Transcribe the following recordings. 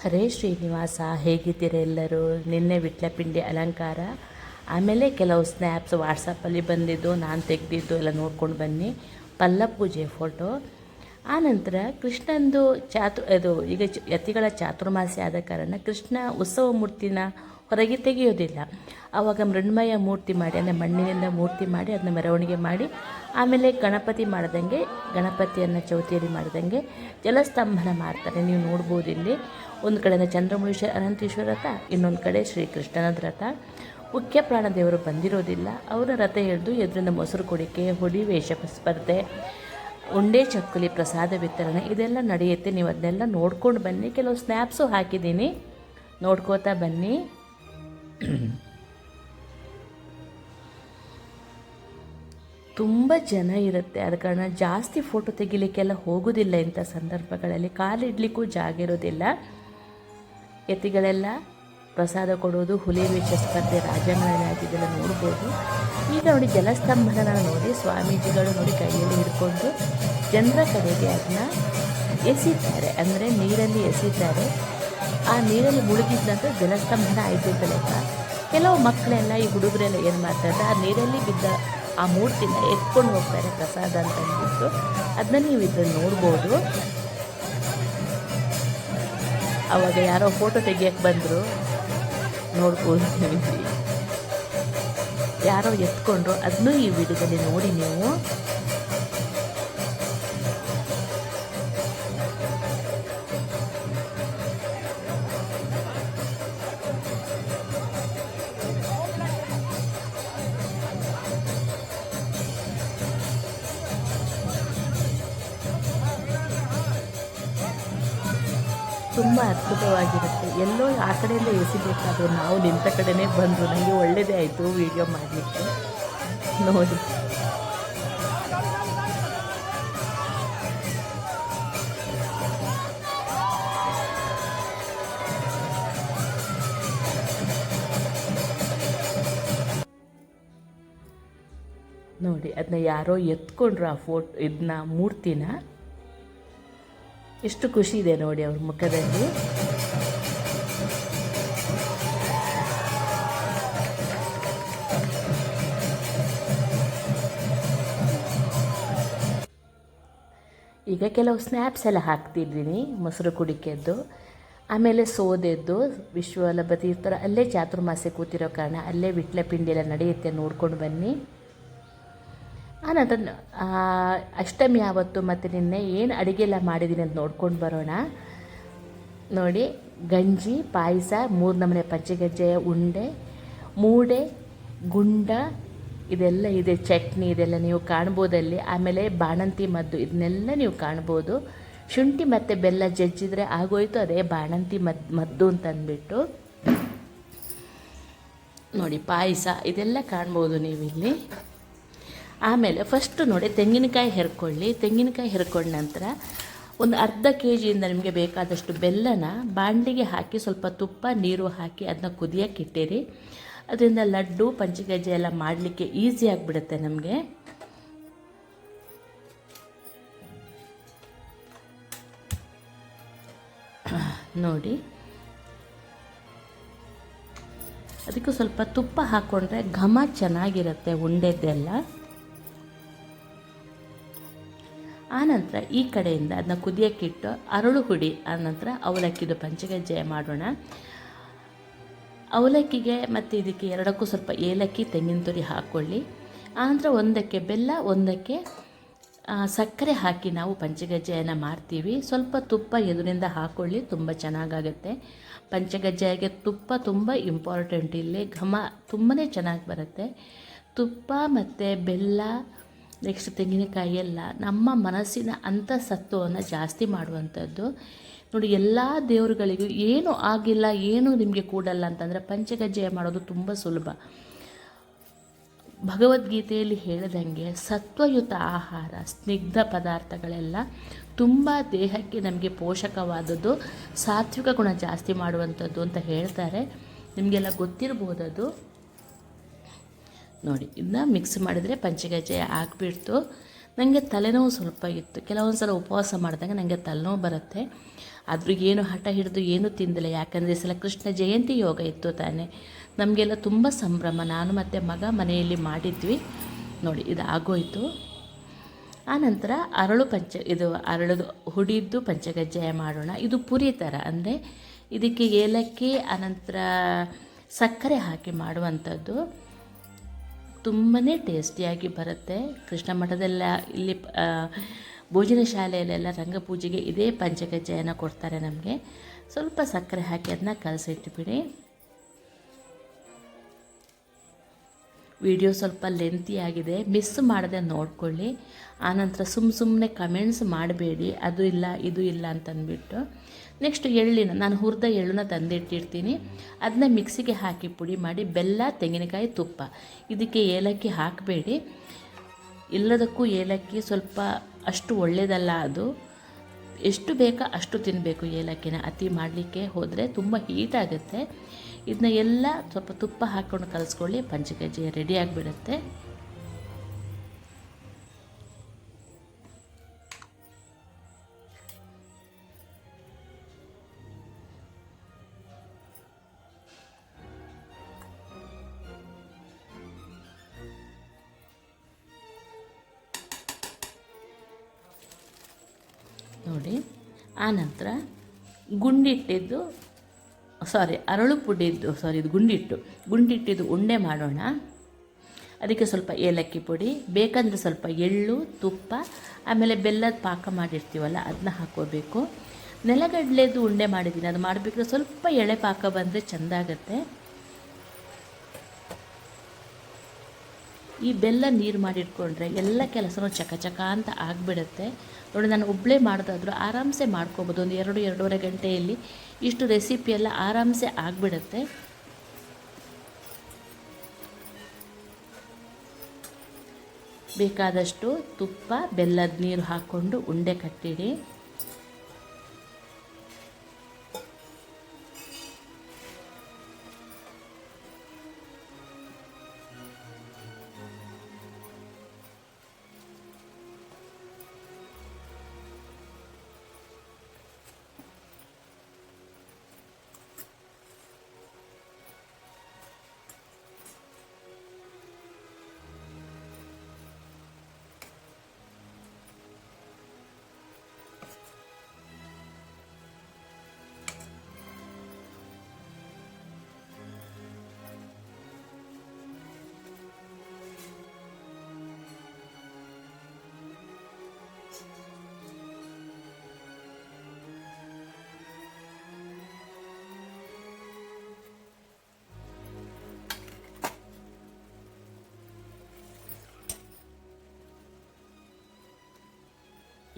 ಹರೇ ಶ್ರೀನಿವಾಸ, ಹೇಗಿದ್ದೀರ ಎಲ್ಲರೂ? ನಿನ್ನೆ ವಿಟ್ಲಪಿಂಡಿ ಅಲಂಕಾರ, ಆಮೇಲೆ ಕೆಲವು ಸ್ನ್ಯಾಪ್ಸ್ ವಾಟ್ಸಪ್ಪಲ್ಲಿ ಬಂದಿದ್ದು, ನಾನು ತೆಗೆದಿದ್ದು ಎಲ್ಲ ನೋಡ್ಕೊಂಡು ಬನ್ನಿ. ಪಲ್ಲ ಪೂಜೆ ಫೋಟೋ ಆನಂತರ ಕೃಷ್ಣಂದು ಚಾತು ಅದು ಈಗ ಯತಿಗಳ ಚಾತುರ್ಮಾಸಿ ಆದ ಕಾರಣ ಕೃಷ್ಣ ಉತ್ಸವ ಮೂರ್ತಿನ ಹೊರಗೆ ತೆಗೆಯೋದಿಲ್ಲ. ಆವಾಗ ಮೃಣ್ಮಯ ಮೂರ್ತಿ ಮಾಡಿ, ಅಂದರೆ ಮಣ್ಣಿನಿಂದ ಮೂರ್ತಿ ಮಾಡಿ ಅದನ್ನ ಮೆರವಣಿಗೆ ಮಾಡಿ, ಆಮೇಲೆ ಗಣಪತಿ ಮಾಡ್ದಂಗೆ, ಗಣಪತಿಯನ್ನು ಚೌತಿಯಲ್ಲಿ ಮಾಡ್ದಂಗೆ ಜಲಸ್ತಂಭನ ಮಾಡ್ತಾರೆ. ನೀವು ನೋಡ್ಬೋದು ಇಲ್ಲಿ. ಒಂದು ಕಡೆಯಿಂದ ಚಂದ್ರಮೌಳೀಶ್ವರ ಅನಂತೇಶ್ವರ ರಥ, ಇನ್ನೊಂದು ಕಡೆ ಶ್ರೀಕೃಷ್ಣನದ ರಥ. ಮುಖ್ಯ ಪ್ರಾಣದೇವರು ಬಂದಿರೋದಿಲ್ಲ. ಅವರ ರಥ ಹಿಡಿದು ಎದುರಿನ ಮೊಸರು ಕುಡಿಕೆ, ಹುಡಿ, ವೇಷ ಸ್ಪರ್ಧೆ, ಉಂಡೆ, ಚಕ್ಕುಲಿ, ಪ್ರಸಾದ ವಿತರಣೆ, ಇದೆಲ್ಲ ನಡೆಯುತ್ತೆ. ನೀವು ಅದನ್ನೆಲ್ಲ ನೋಡ್ಕೊಂಡು ಬನ್ನಿ. ಕೆಲವು ಸ್ನ್ಯಾಪ್ಸು ಹಾಕಿದ್ದೀನಿ. ನೋಡ್ಕೋತಾ ಬನ್ನಿ. ತುಂಬ ಜನ ಇರುತ್ತೆ. ಆದ ಕಾರಣ ಜಾಸ್ತಿ ಫೋಟೋ ತೆಗಿಲಿಕ್ಕೆಲ್ಲ ಹೋಗೋದಿಲ್ಲ ಇಂಥ ಸಂದರ್ಭಗಳಲ್ಲಿ. ಕಾಲಿಡ್ಲಿಕ್ಕೂ ಜಾಗ ಇರೋದಿಲ್ಲ. ಎತ್ತಿಗಳೆಲ್ಲ ಪ್ರಸಾದ ಕೊಡೋದು, ಹುಲಿ ವೇಷ ಸ್ಪರ್ಧೆ ಆಗಿದ್ದೆಲ್ಲ ನೋಡ್ಬೋದು. ಈಗ ನೋಡಿ ಜಲಸ್ತಂಭನ ನೋಡಿ, ಸ್ವಾಮೀಜಿಗಳು ನೋಡಿ ಕೈಯಲ್ಲಿ ಹಿಡ್ಕೊಂಡು ಜನರ ಕಡೆಗೆ ಅದನ್ನ ಎಸಿತಾರೆ. ಅಂದರೆ ನೀರಲ್ಲಿ ಎಸಿತಾರೆ. ಆ ನೀರಲ್ಲಿ ಮುಳುಗಿದ ನಂತರ ಜಲಸ್ತಂಭನ ಆಯಿತು ಅಂತ ಕೆಲವು ಮಕ್ಕಳೆಲ್ಲ, ಈ ಹುಡುಗರೆಲ್ಲ ಏನು ಮಾಡ್ತಾರೆ, ಆ ನೀರಲ್ಲಿ ಬಿದ್ದ ಆ ಮೂರ್ತಿನ ಎತ್ಕೊಂಡು ಹೋಗ್ತಾರೆ ಪ್ರಸಾದ ಅಂತ ಅಂದ್ಬಿಟ್ಟು. ಅದನ್ನ ನೀವು ಇದ್ರಲ್ಲಿ ನೋಡ್ಬೋದು. ಅವಾಗ ಯಾರೋ ಫೋಟೋ ತೆಗಿಯಕ್ಕೆ ಬಂದರು. ನೋಡ್ಬೋದು. ಯಾರೋ ಎತ್ಕೊಂಡ್ರು. ಅದನ್ನೂ ಈ ವಿಡಿಯೋದಲ್ಲಿ ನೋಡಿ ನೀವು. ತುಂಬ ಅದ್ಭುತವಾಗಿರುತ್ತೆ. ಎಲ್ಲೋ ಆ ಕಡೆಯಿಂದ ಎಸಿಬೇಕಾದ್ರು ನಾವು ನಿಂತ ಕಡೆನೇ ಬಂದರು ನನಗೆ ಒಳ್ಳೆಯದೇ ಆಯಿತು ವಿಡಿಯೋ ಮಾಡಲಿಕ್ಕೆ. ನೋಡಿ. ನೋಡಿ ಅದನ್ನ ಯಾರೋ ಎತ್ಕೊಂಡ್ರು ಆ ಫೋಟೋ ಇದನ್ನ ಮೂರ್ತಿನ. ಎಷ್ಟು ಖುಷಿ ಇದೆ ನೋಡಿ ಅವ್ರ ಮುಖದಲ್ಲಿ. ಈಗ ಕೆಲವು ಸ್ನ್ಯಾಪ್ಸ್ ಎಲ್ಲ ಹಾಕ್ತಿದ್ದೀನಿ, ಮೊಸರು ಕುಡಿಕೆದ್ದು, ಆಮೇಲೆ ಸೋದೆದ್ದು ವಿಶ್ವಲಭ ತೀರ್ಥರ ಅಲ್ಲೇ ಚಾತುರ್ಮಾಸೆ ಕೂತಿರೋ ಕಾರಣ ಅಲ್ಲೇ ವಿಟ್ಲ ಪಿಂಡಿ ಎಲ್ಲ ನಡೆಯುತ್ತೆ ನೋಡ್ಕೊಂಡು ಬನ್ನಿ. ಆನಂತರ ಅಷ್ಟಮಿ ಆವತ್ತು ಮತ್ತು ನಿನ್ನೆ ಏನು ಅಡುಗೆ ಎಲ್ಲ ಮಾಡಿದ್ದೀನಿ ಅಂತ ನೋಡ್ಕೊಂಡು ಬರೋಣ. ನೋಡಿ, ಗಂಜಿ, ಪಾಯಸ, ಮೂರು ನಮನೆ ಪಂಚಗಜ್ಜೆಯ ಉಂಡೆ, ಮೂಡೆ, ಗುಂಡ, ಇದೆಲ್ಲ ಇದೆ, ಚಟ್ನಿ ಇದೆಲ್ಲ ನೀವು ಕಾಣ್ಬೋದಲ್ಲಿ. ಆಮೇಲೆ ಬಾಣಂತಿ ಮದ್ದು, ಇದನ್ನೆಲ್ಲ ನೀವು ಕಾಣ್ಬೋದು. ಶುಂಠಿ ಮತ್ತು ಬೆಲ್ಲ ಜಜ್ಜಿದ್ರೆ ಆಗೋಯ್ತು, ಅದೇ ಬಾಣಂತಿ ಮದ್, ಮದ್ದು ಅಂತಂದ್ಬಿಟ್ಟು ನೋಡಿ, ಪಾಯಸ, ಇದೆಲ್ಲ ಕಾಣ್ಬೋದು ನೀವಿಲ್ಲಿ. ಆಮೇಲೆ ಫಸ್ಟು ನೋಡಿ ತೆಂಗಿನಕಾಯಿ ಹೆರ್ಕೊಳ್ಳಿ. ತೆಂಗಿನಕಾಯಿ ಹೆರ್ಕೊಂಡ ನಂತರ ಒಂದು ಅರ್ಧ ಕೆ ಜಿಯಿಂದ ನಿಮಗೆ ಬೇಕಾದಷ್ಟು ಬೆಲ್ಲನ ಬಾಂಡಿಗೆ ಹಾಕಿ ಸ್ವಲ್ಪ ತುಪ್ಪ, ನೀರು ಹಾಕಿ ಅದನ್ನ ಕುದಿಯೋಕ್ಕೆ ಇಟ್ಟಿರಿ. ಅದರಿಂದ ಲಡ್ಡು, ಪಂಚಗಜ್ಜೆ ಎಲ್ಲ ಮಾಡಲಿಕ್ಕೆ ಈಸಿ ಆಗಿಬಿಡುತ್ತೆ ನಮಗೆ. ನೋಡಿ. ಅದಕ್ಕೂ ಸ್ವಲ್ಪ ತುಪ್ಪ ಹಾಕ್ಕೊಂಡ್ರೆ ಘಮ ಚೆನ್ನಾಗಿರುತ್ತೆ ಉಂಡೆದ್ದೆಲ್ಲ ಆನಂತರ ಈ ಕಡೆಯಿಂದ ಅದನ್ನ ಕುದಿಯೋಕ್ಕಿಟ್ಟು ಅರಳು ಹುಡಿ ಆನಂತರ ಅವಲಕ್ಕಿದು ಪಂಚಗಜ್ಜಾಯ ಮಾಡೋಣ. ಅವಲಕ್ಕಿಗೆ ಮತ್ತು ಇದಕ್ಕೆ ಎರಡಕ್ಕೂ ಸ್ವಲ್ಪ ಏಲಕ್ಕಿ, ತೆಂಗಿನ ತುರಿ ಹಾಕ್ಕೊಳ್ಳಿ ಆನಂತರ ಒಂದಕ್ಕೆ ಬೆಲ್ಲ, ಒಂದಕ್ಕೆ ಸಕ್ಕರೆ ಹಾಕಿ ನಾವು ಪಂಚಗಜ್ಜಾಯನ ಮಾಡ್ತೀವಿ. ಸ್ವಲ್ಪ ತುಪ್ಪ ಎದುರಿಂದ ಹಾಕ್ಕೊಳ್ಳಿ ತುಂಬ ಚೆನ್ನಾಗಾಗುತ್ತೆ. ಪಂಚಗಜ್ಜೆಗೆ ತುಪ್ಪ ತುಂಬ ಇಂಪಾರ್ಟೆಂಟ್ ಇಲ್ಲಿ ಘಮ ತುಂಬಾ ಚೆನ್ನಾಗಿ ಬರುತ್ತೆ. ತುಪ್ಪ ಮತ್ತು ಬೆಲ್ಲ ನೆಕ್ಸ್ಟ್ ತೆಂಗಿನಕಾಯಿ ಎಲ್ಲ, ನಮ್ಮ ಮನಸ್ಸಿನ ಅಂತಸತ್ವವನ್ನು ಜಾಸ್ತಿ ಮಾಡುವಂಥದ್ದು. ನೋಡಿ, ಎಲ್ಲ ದೇವರುಗಳಿಗೂ ಏನು ಆಗಿಲ್ಲ, ಏನು ನಿಮಗೆ ಕೂಡಲ್ಲ ಅಂತಂದರೆ ಪಂಚಗಜ್ಜೆಯ ಮಾಡೋದು ತುಂಬ ಸುಲಭ. ಭಗವದ್ಗೀತೆಯಲ್ಲಿ ಹೇಳಿದಂಗೆ ಸತ್ವಯುತ ಆಹಾರ, ಸ್ನಿಗ್ಧ ಪದಾರ್ಥಗಳೆಲ್ಲ ತುಂಬ ದೇಹಕ್ಕೆ ನಮಗೆ ಪೋಷಕವಾದದ್ದು, ಸಾತ್ವಿಕ ಗುಣ ಜಾಸ್ತಿ ಮಾಡುವಂಥದ್ದು ಅಂತ ಹೇಳ್ತಾರೆ. ನಿಮಗೆಲ್ಲ ಗೊತ್ತಿರ್ಬೋದದು. ನೋಡಿ, ಇದನ್ನ ಮಿಕ್ಸ್ ಮಾಡಿದರೆ ಪಂಚಗಜ್ಜಾಯ ಹಾಕ್ಬಿಡ್ತು ನನಗೆ ತಲೆನೋವು ಸ್ವಲ್ಪ ಇತ್ತು. ಕೆಲವೊಂದು ಸಲ ಉಪವಾಸ ಮಾಡಿದಾಗ ನನಗೆ ತಲೆನೋವು ಬರುತ್ತೆ. ಆದರೂ ಏನು ಹಠ ಹಿಡಿದು ಏನೂ ತಿಂದಿಲ್ಲ. ಯಾಕಂದರೆ ಈ ಸಲ ಕೃಷ್ಣ ಜಯಂತಿ ಯೋಗ ಇತ್ತು ತಾನೇ. ನಮಗೆಲ್ಲ ತುಂಬ ಸಂಭ್ರಮ. ನಾನು ಮತ್ತು ಮಗ ಮನೆಯಲ್ಲಿ ಮಾಡಿದ್ವಿ. ನೋಡಿ, ಇದು ಆಗೋಯ್ತು. ಆನಂತರ ಅರಳು ಪಂಚ, ಇದು ಅರಳದು ಹುಡಿದ್ದು ಪಂಚಗಜ್ಜಾಯ ಮಾಡೋಣ. ಇದು ಪುರಿ ಥರ ಅಂದರೆ ಇದಕ್ಕೆ ಏಲಕ್ಕಿ, ಆನಂತರ ಸಕ್ಕರೆ ಹಾಕಿ ಮಾಡುವಂಥದ್ದು. ತುಂಬಾ ಟೇಸ್ಟಿಯಾಗಿ ಬರುತ್ತೆ. ಕೃಷ್ಣ ಮಠದಲ್ಲ ಇಲ್ಲಿ ಭೋಜನ ಶಾಲೆಯಲ್ಲೆಲ್ಲ ರಂಗಪೂಜೆಗೆ ಇದೇ ಪಂಚಕಜ್ಜಾಯನ ಕೊಡ್ತಾರೆ ನಮಗೆ. ಸ್ವಲ್ಪ ಸಕ್ಕರೆ ಹಾಕಿ ಅದನ್ನ ಕಲಸಿಟ್ಬಿಡಿ. ವಿಡಿಯೋ ಸ್ವಲ್ಪ ಲೆಂತಿ ಆಗಿದೆ. ಮಿಸ್ ಮಾಡದೆ ನೋಡ್ಕೊಳ್ಳಿ. ಆನಂತರ ಸುಮ್ಮ ಸುಮ್ಮನೆ ಕಮೆಂಟ್ಸ್ ಮಾಡಬೇಡಿ. ಅದು ಇಲ್ಲ, ಇದು ಇಲ್ಲ ಅಂತಂದ್ಬಿಟ್ಟು. ನೆಕ್ಸ್ಟ್ ಎಳ್ಳಿನ, ನಾನು ಹುರಿದ ಎಳ್ಳನ್ನ ತಂದಿಟ್ಟಿರ್ತೀನಿ. ಅದನ್ನ ಮಿಕ್ಸಿಗೆ ಹಾಕಿ ಪುಡಿ ಮಾಡಿ, ಬೆಲ್ಲ, ತೆಂಗಿನಕಾಯಿ, ತುಪ್ಪ. ಇದಕ್ಕೆ ಏಲಕ್ಕಿ ಹಾಕಬೇಡಿ. ಎಲ್ಲದಕ್ಕೂ ಏಲಕ್ಕಿ ಸ್ವಲ್ಪ ಅಷ್ಟು ಒಳ್ಳೆಯದಲ್ಲ ಅದು. ಎಷ್ಟು ಬೇಕೋ ಅಷ್ಟು ತಿನ್ನಬೇಕು ಏಲಕ್ಕಿನ. ಅತಿ ಮಾಡಲಿಕ್ಕೆ ಹೋದರೆ ತುಂಬ ಹೀಟ್ ಆಗುತ್ತೆ. ಇದನ್ನ ಎಲ್ಲ ಸ್ವಲ್ಪ ತುಪ್ಪ ಹಾಕ್ಕೊಂಡು ಕಲಿಸ್ಕೊಳ್ಳಿ. ಪಂಚಕಜ್ಜಿ ರೆಡಿ ಆಗಿಬಿಡುತ್ತೆ. ಸಾರಿ ಅರಳು ಪುಡಿದ್ದು, ಸಾರಿ ಇದು ಗುಂಡಿಟ್ಟು. ಗುಂಡಿಟ್ಟಿದ್ದು ಉಂಡೆ ಮಾಡೋಣ. ಅದಕ್ಕೆ ಸ್ವಲ್ಪ ಏಲಕ್ಕಿ ಪುಡಿ, ಬೇಕಂದರೆ ಸ್ವಲ್ಪ ಎಳ್ಳು, ತುಪ್ಪ, ಆಮೇಲೆ ಬೆಲ್ಲದ ಪಾಕ ಮಾಡಿರ್ತೀವಲ್ಲ ಅದನ್ನ ಹಾಕೋಬೇಕು. ನೆಲಗಡಲೆದು ಉಂಡೆ ಮಾಡಿದ್ದೀನಿ. ಅದು ಮಾಡಬೇಕಾದ್ರೆ ಸ್ವಲ್ಪ ಎಳೆ ಪಾಕ ಬಂದರೆ ಚೆಂದಾಗತ್ತೆ. ಈ ಬೆಲ್ಲ ನೀರು ಮಾಡಿಟ್ಕೊಂಡ್ರೆ ಎಲ್ಲ ಕೆಲಸನೂ ಚಕಚಕ ಚಕ ಅಂತ ಆಗಿಬಿಡುತ್ತೆ. ನೋಡಿ, ನಾನು ಒಬ್ಬಳೇ ಮಾಡೋದಾದರೂ ಆರಾಮ್ಸೆ ಮಾಡ್ಕೊಬೋದು. ಒಂದು ಎರಡು, ಎರಡೂವರೆ ಗಂಟೆಯಲ್ಲಿ ಇಷ್ಟು ರೆಸಿಪಿ ಎಲ್ಲ ಆರಾಮ್ಸೆ ಆಗಿಬಿಡುತ್ತೆ. ಬೇಕಾದಷ್ಟು ತುಪ್ಪ, ಬೆಲ್ಲದ ನೀರು ಹಾಕ್ಕೊಂಡು ಉಂಡೆ ಕಟ್ಟಿಡಿ.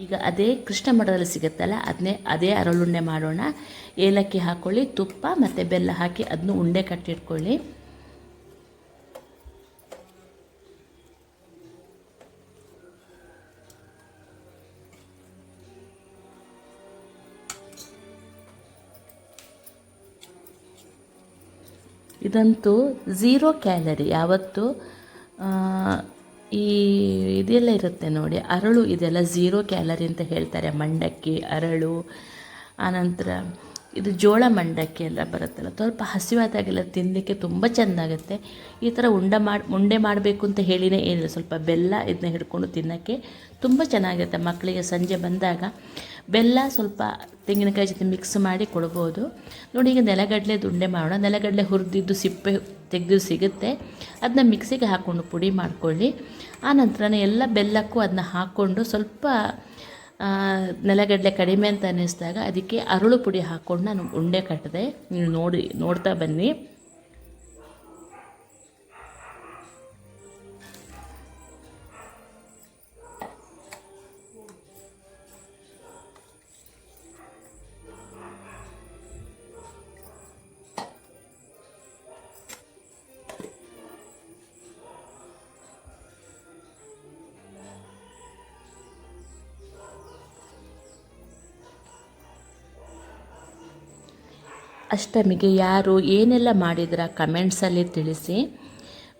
ಈಗ ಅದೇ ಕೃಷ್ಣ ಮಠದಲ್ಲಿ ಸಿಗುತ್ತಲ್ಲ ಅದನ್ನೇ ಅದೇ ಅರಳುಂಡೆ ಮಾಡೋಣ. ಏಲಕ್ಕಿ ಹಾಕ್ಕೊಳ್ಳಿ ತುಪ್ಪ ಮತ್ತು ಬೆಲ್ಲ ಹಾಕಿ ಅದನ್ನು ಉಂಡೆ ಕಟ್ಟಿಟ್ಕೊಳ್ಳಿ. ಇದಂತೂ ಝೀರೋ ಕ್ಯಾಲರಿ. ಯಾವತ್ತು ಈ ಇದೆಲ್ಲ ಇರುತ್ತೆ ನೋಡಿ. ಅರಳು ಇದೆಲ್ಲ ಝೀರೋ ಕ್ಯಾಲರಿ ಅಂತ ಹೇಳ್ತಾರೆ ಮಂಡಕ್ಕಿ, ಅರಳು, ಆನಂತರ ಇದು ಜೋಳ ಮಂಡಕ್ಕಿ ಎಲ್ಲ ಬರುತ್ತಲ್ಲ. ಸ್ವಲ್ಪ ಹಸಿವಾದಾಗೆಲ್ಲ ತಿನ್ನಲಿಕ್ಕೆ ತುಂಬ ಚೆಂದಾಗುತ್ತೆ ಈ ಥರ ಉಂಡ ಮಾಡಿ, ಉಂಡೆ ಮಾಡಬೇಕು ಅಂತ ಹೇಳಿನೇ ಏನಿಲ್ಲ. ಸ್ವಲ್ಪ ಬೆಲ್ಲ ಇದನ್ನ ಹಿಡ್ಕೊಂಡು ತಿನ್ನೋಕ್ಕೆ ತುಂಬ ಚೆನ್ನಾಗಿರುತ್ತೆ ಮಕ್ಕಳಿಗೆ ಸಂಜೆ ಬಂದಾಗ. ಬೆಲ್ಲ ಸ್ವಲ್ಪ ತೆಂಗಿನಕಾಯಿ ಜೊತೆ ಮಿಕ್ಸ್ ಮಾಡಿ ಕೊಡ್ಬೋದು. ನೋಡಿ ಈಗ ನೆಲಗಡಲೆ ಉಂಡೆ ಮಾಡೋಣ. ನೆಲಗಡಲೆ ಹುರಿದಿದ್ದು ಸಿಪ್ಪೆ ತೆಗೆದು ಸಿಗುತ್ತೆ. ಅದನ್ನ ಮಿಕ್ಸಿಗೆ ಹಾಕ್ಕೊಂಡು ಪುಡಿ ಮಾಡ್ಕೊಳ್ಳಿ. ಆನಂತರ ಎಲ್ಲ ಬೆಲ್ಲಕ್ಕೂ ಅದನ್ನ ಹಾಕ್ಕೊಂಡು ಸ್ವಲ್ಪ ನೆಲಗಡಲೆ ಕಡಿಮೆ ಅಂತ ಅನ್ನಿಸಿದಾಗ ಅದಕ್ಕೆ ಅರಳು ಪುಡಿ ಹಾಕ್ಕೊಂಡು ನಾನು ಉಂಡೆ ಕಟ್ಟಿದೆ ನೀವು ನೋಡಿ, ನೋಡ್ತಾ ಬನ್ನಿ. ಅಷ್ಟಮಿಗೆ ಯಾರು ಏನೆಲ್ಲ ಮಾಡಿದ್ರ ಕಮೆಂಟ್ಸಲ್ಲಿ ತಿಳಿಸಿ.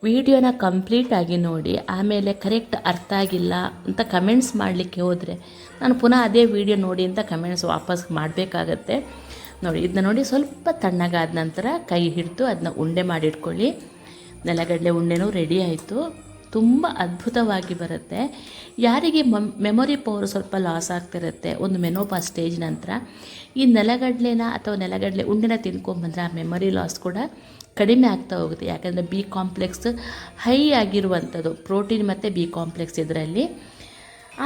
ವಿಡಿಯೋನ ಕಂಪ್ಲೀಟಾಗಿ ನೋಡಿ, ಆಮೇಲೆ ಕರೆಕ್ಟ್ ಅರ್ಥ ಆಗಿಲ್ಲ ಅಂತ ಕಮೆಂಟ್ಸ್ ಮಾಡಲಿಕ್ಕೆ ಹೋದರೆ ನಾನು ಪುನಃ ಅದೇ ವಿಡಿಯೋ ನೋಡಿ ಅಂತ ಕಮೆಂಟ್ಸ್ ವಾಪಸ್ ಮಾಡಬೇಕಾಗತ್ತೆ. ನೋಡಿ ಇದನ್ನ ನೋಡಿ ಸ್ವಲ್ಪ ತಣ್ಣಗಾದ ನಂತರ ಕೈ ಹಿಡಿದು ಅದನ್ನ ಉಂಡೆ ಮಾಡಿಟ್ಕೊಳ್ಳಿ ನೆಲಗಡಲೆ ಉಂಡೆನೂ ರೆಡಿ ಆಯಿತು. ತುಂಬ ಅದ್ಭುತವಾಗಿ ಬರುತ್ತೆ. ಯಾರಿಗೆ ಮಮ್, ಮೆಮೊರಿ ಪವರ್ ಸ್ವಲ್ಪ ಲಾಸ್ ಆಗ್ತಿರುತ್ತೆ ಒಂದು ಮೆನೋಪಾ ಸ್ಟೇಜ್ ನಂತರ, ಈ ನೆಲಗಡಲೆನ ಅಥವಾ ನೆಲಗಡಲೆ ಉಂಡೆನ ತಿನ್ಕೊಂಬಂದ್ರೆ ಆ ಮೆಮೊರಿ ಲಾಸ್ ಕೂಡ ಕಡಿಮೆ ಆಗ್ತಾ ಹೋಗುತ್ತೆ. ಯಾಕಂದರೆ ಬಿ ಕಾಂಪ್ಲೆಕ್ಸ್ ಹೈ ಆಗಿರುವಂಥದ್ದು ಪ್ರೋಟೀನ್ ಮತ್ತು ಬಿ ಕಾಂಪ್ಲೆಕ್ಸ್ ಇದರಲ್ಲಿ.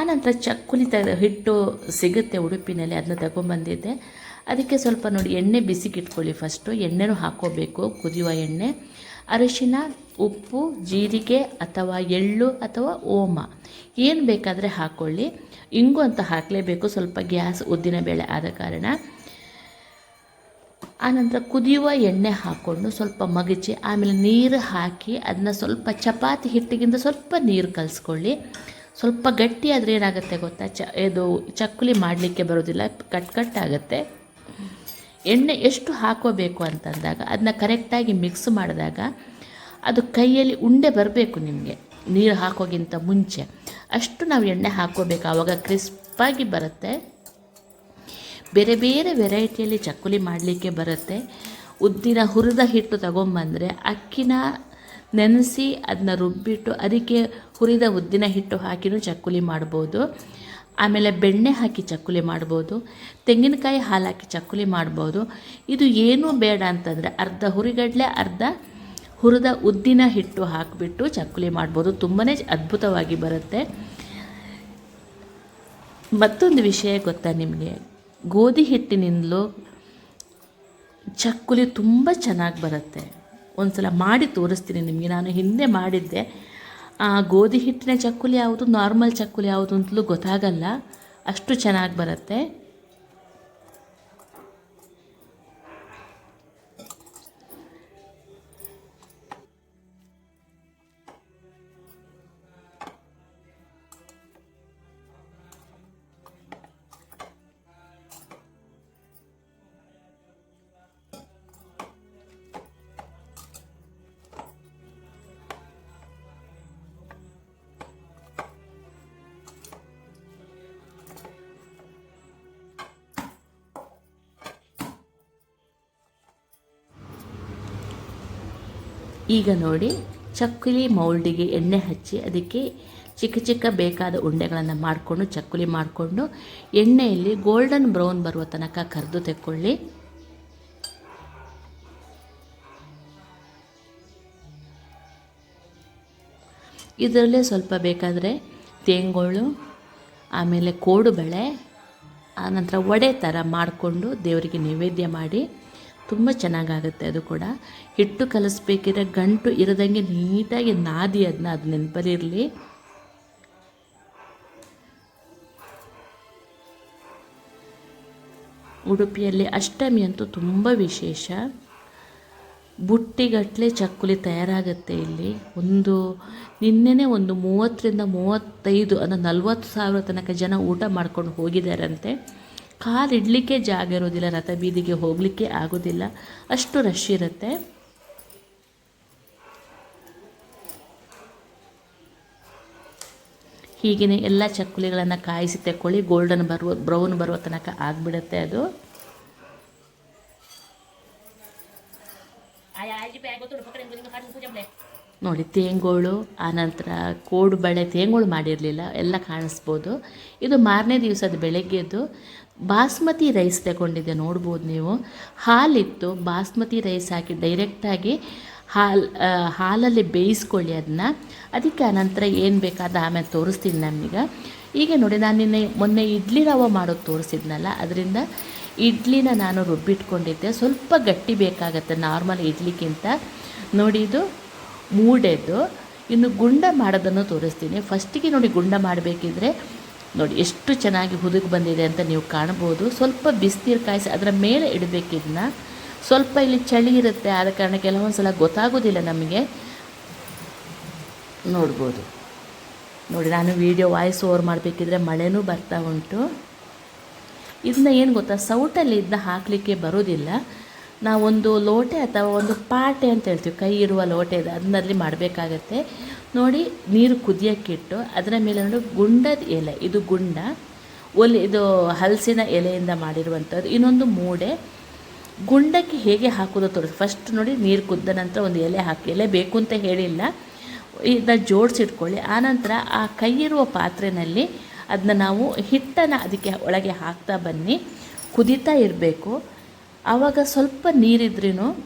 ಆನಂತರ ಚಕ್ಕುಲಿ ತ, ಹಿಟ್ಟು ಸಿಗುತ್ತೆ ಉಡುಪಿನಲ್ಲಿ ಅದನ್ನ ತಗೊಂಬಂದಿದ್ದೆ. ಅದಕ್ಕೆ ಸ್ವಲ್ಪ ನೋಡಿ ಎಣ್ಣೆ ಬಿಸಿಗಿಟ್ಕೊಳ್ಳಿ ಫಸ್ಟು ಎಣ್ಣೆನೂ ಹಾಕ್ಕೋಬೇಕು, ಕುದಿಯುವ ಎಣ್ಣೆ. ಅರಿಶಿನ, ಉಪ್ಪು, ಜೀರಿಗೆ ಅಥವಾ ಎಳ್ಳು ಅಥವಾ ಓಮ. ಏನು ಬೇಕಾದರೆ ಹಾಕ್ಕೊಳ್ಳಿ ಇಂಗು ಅಂತ ಹಾಕಲೇಬೇಕು, ಸ್ವಲ್ಪ ಗ್ಯಾಸ್ ಉದ್ದಿನ ಬೇಳೆ ಆದ ಕಾರಣ. ಆನಂತರ ಕುದಿಯುವ ಎಣ್ಣೆ ಹಾಕ್ಕೊಂಡು ಸ್ವಲ್ಪ ಮಗಚಿ, ಆಮೇಲೆ ನೀರು ಹಾಕಿ ಅದನ್ನ ಸ್ವಲ್ಪ ಚಪಾತಿ ಹಿಟ್ಟಿಗಿಂತ ಸ್ವಲ್ಪ ನೀರು ಕಲಿಸ್ಕೊಳ್ಳಿ. ಸ್ವಲ್ಪ ಗಟ್ಟಿ ಆದರೆ ಏನಾಗುತ್ತೆ ಗೊತ್ತಾ? ಚ, ಇದು ಚಕ್ಕುಲಿ ಮಾಡಲಿಕ್ಕೆ ಬರೋದಿಲ್ಲ, ಕಟ್ ಕಟ್ ಆಗುತ್ತೆ. ಎಣ್ಣೆ ಎಷ್ಟು ಹಾಕೋಬೇಕು ಅಂತಂದಾಗ ಅದನ್ನ ಕರೆಕ್ಟಾಗಿ ಮಿಕ್ಸ್ ಮಾಡಿದಾಗ ಅದು ಕೈಯಲ್ಲಿ ಉಂಡೆ ಬರಬೇಕು ನಿಮಗೆ, ನೀರು ಹಾಕೋಗಿಂತ ಮುಂಚೆ. ಅಷ್ಟು ನಾವು ಎಣ್ಣೆ ಹಾಕೋಬೇಕು ಆವಾಗ ಕ್ರಿಸ್ಪಾಗಿ ಬರುತ್ತೆ. ಬೇರೆ ಬೇರೆ ವೆರೈಟಿಯಲ್ಲಿ ಚಕ್ಕುಲಿ ಮಾಡಲಿಕ್ಕೆ ಬರುತ್ತೆ. ಉದ್ದಿನ ಹುರಿದ ಹಿಟ್ಟು ತಗೊಂಬಂದರೆ ಅಕ್ಕಿನ ನೆನೆಸಿ ಅದನ್ನ ರುಬ್ಬಿಟ್ಟು, ಅದಕ್ಕೆ ಹುರಿದ ಉದ್ದಿನ ಹಿಟ್ಟು ಹಾಕಿನೂ ಚಕ್ಕುಲಿ ಮಾಡ್ಬೋದು. ಆಮೇಲೆ ಬೆಣ್ಣೆ ಹಾಕಿ ಚಕ್ಕುಲಿ ಮಾಡ್ಬೋದು, ತೆಂಗಿನಕಾಯಿ ಹಾಲು ಹಾಕಿ ಚಕ್ಕುಲಿ ಮಾಡ್ಬೋದು. ಇದು ಏನೂ ಬೇಡ ಅಂತಂದರೆ ಅರ್ಧ ಹುರಿಗಡಲೆ, ಅರ್ಧ ಹುರಿದ ಉದ್ದಿನ ಹಿಟ್ಟು ಹಾಕಿಬಿಟ್ಟು ಚಕ್ಕುಲಿ ಮಾಡ್ಬೋದು. ತುಂಬಾ ಅದ್ಭುತವಾಗಿ ಬರುತ್ತೆ. ಮತ್ತೊಂದು ವಿಷಯ ಗೊತ್ತಾ ನಿಮಗೆ? ಗೋಧಿ ಹಿಟ್ಟಿನಿಂದಲೂ ಚಕ್ಕುಲಿ ತುಂಬ ಚೆನ್ನಾಗಿ ಬರುತ್ತೆ. ಒಂದು ಸಲ ಮಾಡಿ ತೋರಿಸ್ತೀನಿ ನಿಮಗೆ. ನಾನು ಹಿಂದೆ ಮಾಡಿದ್ದೆ. ಗೋಧಿ ಹಿಟ್ಟಿನ ಚಕ್ಕುಲಿ ಯಾವುದು? ನಾರ್ಮಲ್ ಚಕ್ಕುಲಿ ಯಾವುದು ಅಂತಲೂ ಗೊತ್ತಾಗಲ್ಲ. ಅಷ್ಟು ಚೆನ್ನಾಗಿ ಬರುತ್ತೆ. ಈಗ ನೋಡಿ, ಚಕ್ಕುಲಿ ಮೌಲ್ಡಿಗೆ ಎಣ್ಣೆ ಹಚ್ಚಿ ಅದಕ್ಕೆ ಚಿಕ್ಕ ಚಿಕ್ಕ ಬೇಕಾದ ಉಂಡೆಗಳನ್ನು ಮಾಡಿಕೊಂಡು, ಚಕ್ಕುಲಿ ಮಾಡಿಕೊಂಡು ಎಣ್ಣೆಯಲ್ಲಿ ಗೋಲ್ಡನ್ ಬ್ರೌನ್ ಬರುವ ತನಕ ಕರೆದು ತೆಕ್ಕೊಳ್ಳಿ. ಇದರಲ್ಲೇ ಸ್ವಲ್ಪ ಬೇಕಾದರೆ ತೇಂಗೋಳು, ಆಮೇಲೆ ಕೋಡುಬಳೆ ಆನಂತರ ವಡೆ ಥರ ಮಾಡಿಕೊಂಡು ದೇವರಿಗೆ ನೈವೇದ್ಯ ಮಾಡಿ ತುಂಬ ಚೆನ್ನಾಗಾಗುತ್ತೆ ಅದು ಕೂಡ. ಹಿಟ್ಟು ಕಲಿಸ್ಬೇಕಿದ್ರೆ ಗಂಟು ಇರದಂಗೆ ನೀಟಾಗಿ ನಾದಿ ಅದನ್ನ ಅದು ನೆನಪಲ್ಲಿರಲಿ. ಉಡುಪಿಯಲ್ಲಿ ಅಷ್ಟಮಿ ಅಂತೂ ತುಂಬ ವಿಶೇಷ. ಬುಟ್ಟಿಗಟ್ಟಲೆ ಚಕ್ಕುಲಿ ತಯಾರಾಗುತ್ತೆ ಇಲ್ಲಿ. ಒಂದು, ನಿನ್ನೆನೇ ಒಂದು ಮೂವತ್ತರಿಂದ ಮೂವತ್ತೈದು ಅಂದರೆ ನಲ್ವತ್ತು ಸಾವಿರ ತನಕ ಜನ ಊಟ ಮಾಡ್ಕೊಂಡು ಹೋಗಿದ್ದಾರಂತೆ ಕಾಲು ಇಡಲಿಕ್ಕೆ ಜಾಗ ಇರೋದಿಲ್ಲ ರಥ ಬೀದಿಗೆ ಹೋಗಲಿಕ್ಕೆ ಆಗೋದಿಲ್ಲ ಅಷ್ಟು ರಶ್ ಇರುತ್ತೆ. ಹೀಗೆಯೇ ಎಲ್ಲ ಚಕ್ಕುಲಿಗಳನ್ನು ಕಾಯಿಸಿ ತೆಕ್ಕೊಳ್ಳಿ ಗೋಲ್ಡನ್ ಬರುವ ಬ್ರೌನ್ ಬರುವ ತನಕ ಆಗಿಬಿಡುತ್ತೆ ಅದು. ನೋಡಿ, ತೇಂಗೋಳು, ಆನಂತರ ಕೋಡು ಬಳೆ ತೇಂಗೋಳು ಮಾಡಿರಲಿಲ್ಲ, ಎಲ್ಲ ಕಾಣಿಸ್ಬೋದು. ಇದು ಮಾರನೇ ದಿವಸದ ಬೆಳಗ್ಗೆದ್ದು. ಬಾಸ್ಮತಿ ರೈಸ್ ತಗೊಂಡಿದ್ದೆ, ನೋಡ್ಬೋದು ನೀವು. ಹಾಲಿತ್ತು ಬಾಸ್ಮತಿ ರೈಸ್ ಹಾಕಿ ಡೈರೆಕ್ಟಾಗಿ ಹಾಲು ಹಾಲಲ್ಲಿ ಬೇಯಿಸ್ಕೊಳ್ಳಿ ಅದನ್ನ ಅದಕ್ಕೆ ಆನಂತರ ಏನು ಬೇಕಾದ ಆಮೇಲೆ ತೋರಿಸ್ತೀನಿ ನನಗೆ. ಈಗ ನೋಡಿ, ನಾನು ನಿನ್ನೆ ಮೊನ್ನೆ ಇಡ್ಲಿ ರವೆ ಮಾಡೋದು ತೋರಿಸಿದ್ನಲ್ಲ, ಅದರಿಂದ ಇಡ್ಲಿನ ನಾನು ರುಬ್ಬಿಟ್ಕೊಂಡಿದ್ದೆ. ಸ್ವಲ್ಪ ಗಟ್ಟಿ ಬೇಕಾಗತ್ತೆ ನಾರ್ಮಲ್ ಇಡ್ಲಿಗಿಂತ ನೋಡಿ, ಇದು ಮೂಡೆದು ಇನ್ನು ಗುಂಡ ಮಾಡೋದನ್ನು ತೋರಿಸ್ತೀನಿ. ಫಸ್ಟಿಗೆ ನೋಡಿ ಗುಂಡ ಮಾಡಬೇಕಿದ್ರೆ ನೋಡಿ, ಎಷ್ಟು ಚೆನ್ನಾಗಿ ಹುದುಗಿ ಬಂದಿದೆ ಅಂತ ನೀವು ಕಾಣ್ಬೋದು ಸ್ವಲ್ಪ ಬಿಸಿನೀರು ಕಾಯಿಸಿ ಅದರ ಮೇಲೆ ಇಡಬೇಕಿದನ್ನ ಸ್ವಲ್ಪ ಇಲ್ಲಿ ಚಳಿ ಇರುತ್ತೆ, ಆದ ಕಾರಣ ಕೆಲವೊಂದು ಸಲ ಗೊತ್ತಾಗೋದಿಲ್ಲ ನಮಗೆ. ನೋಡ್ಬೋದು. ನೋಡಿ, ನಾನು ವೀಡಿಯೋ ವಾಯ್ಸ್ ಓವರ್ ಮಾಡಬೇಕಿದ್ರೆ ಮಳೆನೂ ಬರ್ತಾ ಉಂಟು. ಇದನ್ನ ಏನು ಗೊತ್ತಾ? ಸೌಟಲ್ಲಿ ಇದನ್ನ ಹಾಕಲಿಕ್ಕೆ ಬರೋದಿಲ್ಲ. ನಾವೊಂದು ಲೋಟೆ ಅಥವಾ ಒಂದು ಪಾಟೆ ಅಂತ ಹೇಳ್ತೀವಿ. ಕೈ ಇರುವ ಲೋಟೆ ಅದನ್ನಲ್ಲಿ ಮಾಡಬೇಕಾಗತ್ತೆ. ನೋಡಿ, ನೀರು ಕುದಿಯೋಕ್ಕಿಟ್ಟು ಅದರ ಮೇಲೆ ನೋಡಿ, ಗುಂಡದ ಎಲೆ, ಇದು ಗುಂಡ, ಒಲಿ, ಇದು ಹಲಸಿನ ಎಲೆಯಿಂದ ಮಾಡಿರುವಂಥದ್ದು. ಇನ್ನೊಂದು ಮೂಡೆ. ಗುಂಡಕ್ಕೆ ಹೇಗೆ ಹಾಕೋದು ತೋರಿಸಿ. ಫಸ್ಟ್ ನೋಡಿ, ನೀರು ಕುದ್ದ ನಂತರ ಒಂದು ಎಲೆ ಹಾಕಿ. ಎಲೆ ಬೇಕು ಅಂತ ಹೇಳಿಲ್ಲ. ಇದನ್ನ ಜೋಡಿಸಿಟ್ಕೊಳ್ಳಿ. ಆನಂತರ ಆ ಕೈ ಇರುವ ಪಾತ್ರೆಯಲ್ಲಿ ಅದನ್ನ ನಾವು ಹಿಟ್ಟನ್ನು ಅದಕ್ಕೆ ಒಳಗೆ ಹಾಕ್ತಾ ಬನ್ನಿ. ಕುದೀತಾ ಇರಬೇಕು. ಆವಾಗ ಸ್ವಲ್ಪ ನೀರಿದ್ರೂ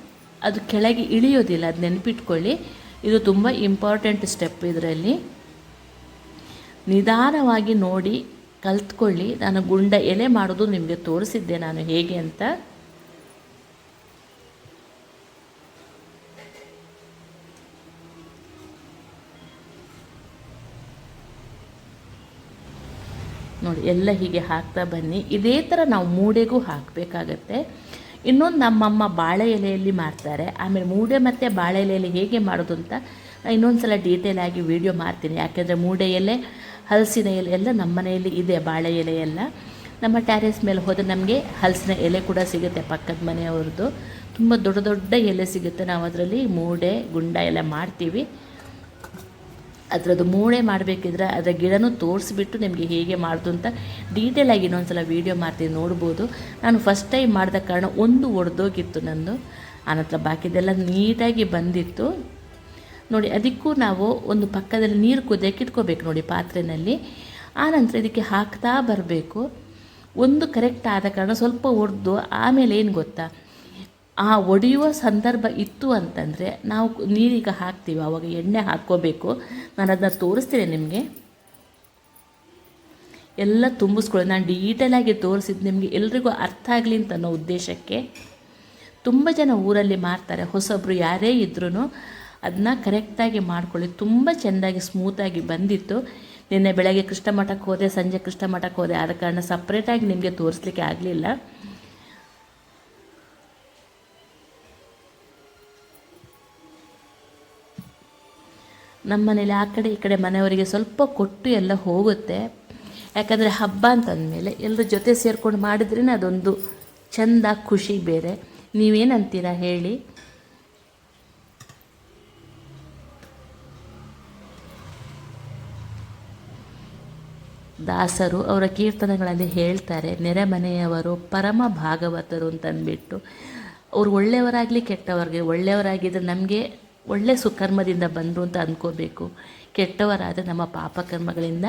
ಅದು ಕೆಳಗೆ ಇಳಿಯೋದಿಲ್ಲ. ಅದು ನೆನಪಿಟ್ಕೊಳ್ಳಿ. ಇದು ತುಂಬ ಇಂಪಾರ್ಟೆಂಟ್ ಸ್ಟೆಪ್ ಇದರಲ್ಲಿ. ನಿಧಾನವಾಗಿ ನೋಡಿ, ಕಲ್ತ್ಕೊಳ್ಳಿ. ನಾನು ಗುಂಡ ಎಲೆ ಮಾಡೋದು ನಿಮಗೆ ತೋರಿಸಿದ್ದೆ ನಾನು ಹೇಗೆ ಅಂತ. ನೋಡಿ, ಎಲ್ಲ ಹೀಗೆ ಹಾಕ್ತಾ ಬನ್ನಿ. ಇದೇ ಥರ ನಾವು ಮೂಡೆಗೂ ಹಾಕಬೇಕಾಗತ್ತೆ. ಇನ್ನೊಂದು ನಮ್ಮಮ್ಮ ಬಾಳೆ ಎಲೆಯಲ್ಲಿ ಮಾಡ್ತಾರೆ ಆಮೇಲೆ ಮೂಡೆ ಮತ್ತು ಬಾಳೆ ಎಲೆಯಲ್ಲಿ ಹೇಗೆ ಮಾಡೋದು ಅಂತ ಇನ್ನೊಂದು ಸಲ ಡೀಟೇಲ್ ಆಗಿ ವಿಡಿಯೋ ಮಾಡ್ತೀನಿ. ಯಾಕೆಂದರೆ ಮೂಡೆ ಎಲೆ, ಹಲಸಿನ ಎಲೆ ಎಲ್ಲ ನಮ್ಮ ಮನೆಯಲ್ಲಿ ಇದೆ, ಬಾಳೆ ಎಲೆ ಎಲ್ಲ. ನಮ್ಮ ಟ್ಯಾರೆಸ್ ಮೇಲೆ ಹೋದರೆ ನಮಗೆ ಹಲಸಿನ ಎಲೆ ಕೂಡ ಸಿಗುತ್ತೆ ಪಕ್ಕದ ಮನೆಯವ್ರದ್ದು. ತುಂಬ ದೊಡ್ಡ ದೊಡ್ಡ ಎಲೆ ಸಿಗುತ್ತೆ. ನಾವು ಅದರಲ್ಲಿ ಮೂಡೆ, ಗುಂಡ ಎಲ್ಲ ಮಾಡ್ತೀವಿ. ಅದರದ್ದು ಮೂಳೆ ಮಾಡಬೇಕಿದ್ರೆ ಅದರ ಗಿಡನೂ ತೋರಿಸ್ಬಿಟ್ಟು ನಿಮಗೆ ಹೇಗೆ ಮಾಡೋದು ಅಂತ ಡೀಟೇಲಾಗಿ ಇನ್ನೊಂದು ಸಲ ವೀಡಿಯೋ ಮಾಡ್ತೀನಿ, ನೋಡ್ಬೋದು. ನಾನು ಫಸ್ಟ್ ಟೈಮ್ ಮಾಡಿದ ಕಾರಣ ಒಂದು ಒಡೆದೋಗಿತ್ತು ನಂದು. ಆನಂತರ ಬಾಕಿದೆಲ್ಲ ನೀಟಾಗಿ ಬಂದಿತ್ತು. ನೋಡಿ, ಅದಕ್ಕೂ ನಾವು ಒಂದು ಪಕ್ಕದಲ್ಲಿ ನೀರು ಕುದಿಯೋಕೆ ಇಟ್ಕೋಬೇಕು ನೋಡಿ ಪಾತ್ರೆಯಲ್ಲಿ ಆನಂತರ ಇದಕ್ಕೆ ಹಾಕ್ತಾ ಬರಬೇಕು. ಒಂದು ಕರೆಕ್ಟ್ ಆದ ಕಾರಣ ಸ್ವಲ್ಪ ಒಡೆದು, ಆಮೇಲೆ ಏನು ಗೊತ್ತಾ? ಆ ಒಡೆಯುವ ಸಂದರ್ಭ ಇತ್ತು ಅಂತಂದರೆ ನಾವು ನೀರಿಗೆ ಹಾಕ್ತೀವಿ ಆವಾಗ ಎಣ್ಣೆ ಹಾಕ್ಕೋಬೇಕು. ನಾನು ಅದನ್ನ ತೋರಿಸ್ತೀನಿ ನಿಮಗೆ. ಎಲ್ಲ ತುಂಬಿಸ್ಕೊಳ್ಳಿ. ನಾನು ಡೀಟೇಲಾಗಿ ತೋರಿಸಿದ್ದು ನಿಮಗೆ ಎಲ್ರಿಗೂ ಅರ್ಥ ಆಗಲಿ ಅಂತ ಅನ್ನೋ ಉದ್ದೇಶಕ್ಕೆ. ತುಂಬ ಜನ ಊರಲ್ಲಿ ಮಾಡ್ತಾರೆ. ಹೊಸೊಬ್ಬರು ಯಾರೇ ಇದ್ರೂ ಅದನ್ನ ಕರೆಕ್ಟಾಗಿ ಮಾಡ್ಕೊಳ್ಳಿ. ತುಂಬ ಚೆಂದಾಗಿ ಸ್ಮೂತಾಗಿ ಬಂದಿತ್ತು. ನಿನ್ನೆ ಬೆಳಗ್ಗೆ ಕೃಷ್ಣ ಮಠಕ್ಕೆ ಹೋದೆ, ಸಂಜೆ ಕೃಷ್ಣ ಮಠಕ್ಕೆ ಹೋದೆ. ಆದ ಕಾರಣ ಸಪ್ರೇಟಾಗಿ ನಿಮಗೆ ತೋರಿಸ್ಲಿಕ್ಕೆ ಆಗಲಿಲ್ಲ. ನಮ್ಮ ಮನೇಲಿ ಆ ಕಡೆ ಈ ಕಡೆ ಮನೆಯವರಿಗೆ ಸ್ವಲ್ಪ ಕೊಟ್ಟು ಎಲ್ಲ ಹೋಗುತ್ತೆ. ಯಾಕಂದರೆ ಹಬ್ಬ ಅಂತಂದಮೇಲೆ ಎಲ್ಲರ ಜೊತೆ ಸೇರ್ಕೊಂಡು ಮಾಡಿದ್ರೇ ಅದೊಂದು ಚೆಂದ, ಖುಷಿ ಬೇರೆ. ನೀವೇನಂತೀರಾ ಹೇಳಿ? ದಾಸರು ಅವರ ಕೀರ್ತನೆಗಳಲ್ಲಿ ಹೇಳ್ತಾರೆ ನೆರೆಮನೆಯವರು ಪರಮ ಭಾಗವತರು ಅಂತಂದ್ಬಿಟ್ಟು. ಅವ್ರು ಒಳ್ಳೆಯವರಾಗಲಿ ಕೆಟ್ಟವ್ರಿಗೆ ಒಳ್ಳೆಯವರಾಗಿದ್ದರೆ ನಮಗೆ ಒಳ್ಳೆ ಸುಕರ್ಮದಿಂದ ಬಂದರು ಅಂತ ಅಂದ್ಕೋಬೇಕು ಕೆಟ್ಟವರಾದ ನಮ್ಮ ಪಾಪಕರ್ಮಗಳಿಂದ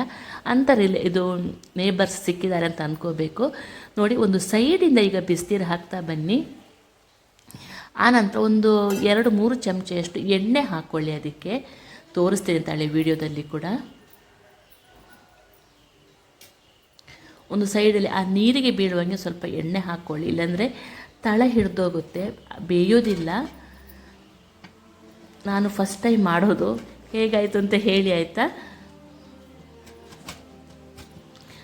ಅಂತ ರಿಲೇ ಇದು ನೇಬರ್ಸ್ ಸಿಕ್ಕಿದ್ದಾರೆ ಅಂತ ಅಂದ್ಕೋಬೇಕು ನೋಡಿ, ಒಂದು ಸೈಡಿಂದ ಈಗ ಬಿಸಿನೀರು ಹಾಕ್ತಾ ಬನ್ನಿ. ಆನಂತರ ಒಂದು ಎರಡು ಮೂರು ಚಮಚೆಯಷ್ಟು ಎಣ್ಣೆ ಹಾಕ್ಕೊಳ್ಳಿ ಅದಕ್ಕೆ. ತೋರಿಸ್ತೀನಿ ತಾಳೆ ವಿಡಿಯೋದಲ್ಲಿ ಕೂಡ. ಒಂದು ಸೈಡಲ್ಲಿ ಆ ನೀರಿಗೆ ಬೀಳುವಂಗೆ ಸ್ವಲ್ಪ ಎಣ್ಣೆ ಹಾಕ್ಕೊಳ್ಳಿ ಇಲ್ಲಾಂದರೆ ತಳ ಹಿಡಿದೋಗುತ್ತೆ, ಬೇಯೋದಿಲ್ಲ. ನಾನು ಫಸ್ಟ್ ಟೈಮ್ ಮಾಡೋದು. ಹೇಗಾಯಿತು ಅಂತ ಹೇಳಿ ಆಯಿತಾ?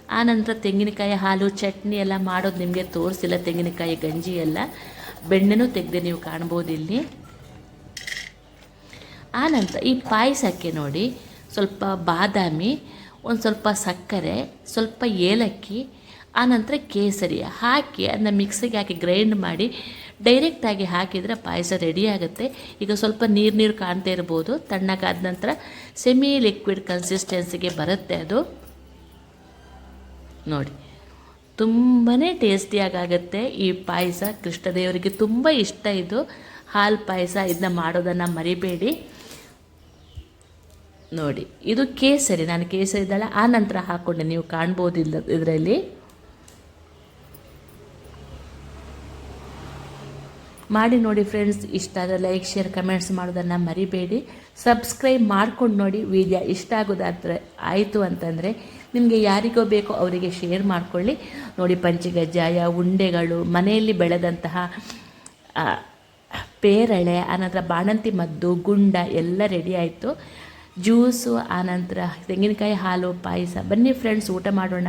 ಆನಂತರ ತೆಂಗಿನಕಾಯಿ ಹಾಲು, ಚಟ್ನಿ ಎಲ್ಲ ಮಾಡೋದು ನಿಮಗೆ ತೋರಿಸಿಲ್ಲ ತೆಂಗಿನಕಾಯಿ ಗಂಜಿ ಎಲ್ಲ. ಬೆಣ್ಣೆನೂ ತೆಗೆದೆ ನೀವು ಕಾಣ್ಬೋದು ಇಲ್ಲಿ. ಆನಂತರ ಈ ಪಾಯಸಕ್ಕೆ ನೋಡಿ, ಸ್ವಲ್ಪ ಬಾದಾಮಿ, ಒಂದು ಸ್ವಲ್ಪ ಸಕ್ಕರೆ, ಸ್ವಲ್ಪ ಏಲಕ್ಕಿ ಆನಂತರ ಕೇಸರಿ ಹಾಕಿ ಅದನ್ನ ಮಿಕ್ಸಿಗೆ ಹಾಕಿ ಗ್ರೈಂಡ್ ಮಾಡಿ ಡೈರೆಕ್ಟಾಗಿ ಹಾಕಿದರೆ ಪಾಯಸ ರೆಡಿ ಆಗುತ್ತೆ. ಈಗ ಸ್ವಲ್ಪ ನೀರು ನೀರು ಕಾಣ್ತಾ ಇರ್ಬೋದು. ತಣ್ಣಗಾದ ನಂತರ ಸೆಮಿ ಲಿಕ್ವಿಡ್ ಕನ್ಸಿಸ್ಟೆನ್ಸಿಗೆ ಬರುತ್ತೆ ಅದು. ನೋಡಿ ತುಂಬಾ ಟೇಸ್ಟಿಯಾಗುತ್ತೆ ಈ ಪಾಯಸ. ಕೃಷ್ಣದೇವರಿಗೆ ತುಂಬ ಇಷ್ಟ ಇದು. ಹಾಲು ಪಾಯಸ ಇದನ್ನ ಮಾಡೋದನ್ನು ಮರಿಬೇಡಿ. ನೋಡಿ, ಇದು ಕೇಸರಿ. ನಾನು ಕೇಸರಿ ಇದ್ದಲ್ಲ ಆ ನಂತರ ಹಾಕ್ಕೊಂಡೆ ನೀವು ಕಾಣ್ಬೋದಿಲ್ಲ ಇದರಲ್ಲಿ. ಮಾಡಿ ನೋಡಿ ಫ್ರೆಂಡ್ಸ್ ಇಷ್ಟ ಆದರೆ ಲೈಕ್ ಶೇರ್ ಕಮೆಂಟ್ಸ್ ಮಾಡೋದನ್ನು ಮರಿಬೇಡಿ. ಸಬ್ಸ್ಕ್ರೈಬ್ ಮಾಡ್ಕೊಂಡು ನೋಡಿ ವಿಡಿಯೋ ಇಷ್ಟ ಆಗೋದಾದ್ರೆ ಆಯಿತು ಅಂತಂದರೆ ನಿಮಗೆ ಯಾರಿಗೋ ಬೇಕೋ ಅವರಿಗೆ ಶೇರ್ ಮಾಡಿಕೊಳ್ಳಿ. ನೋಡಿ ಪಂಚಗಜ್ಜಾಯ, ಉಂಡೆಗಳು, ಮನೆಯಲ್ಲಿ ಬೆಳೆದಂತಹ ಪೇರಳೆ, ಆನಂತರ ಬಾಣಂತಿ ಮದ್ದು, ಗುಂಡ ಎಲ್ಲ ರೆಡಿ ಆಯಿತು. ಜ್ಯೂಸು ಆನಂತರ ತೆಂಗಿನಕಾಯಿ ಹಾಲು, ಪಾಯಸ. ಬನ್ನಿ ಫ್ರೆಂಡ್ಸ್ ಊಟ ಮಾಡೋಣ.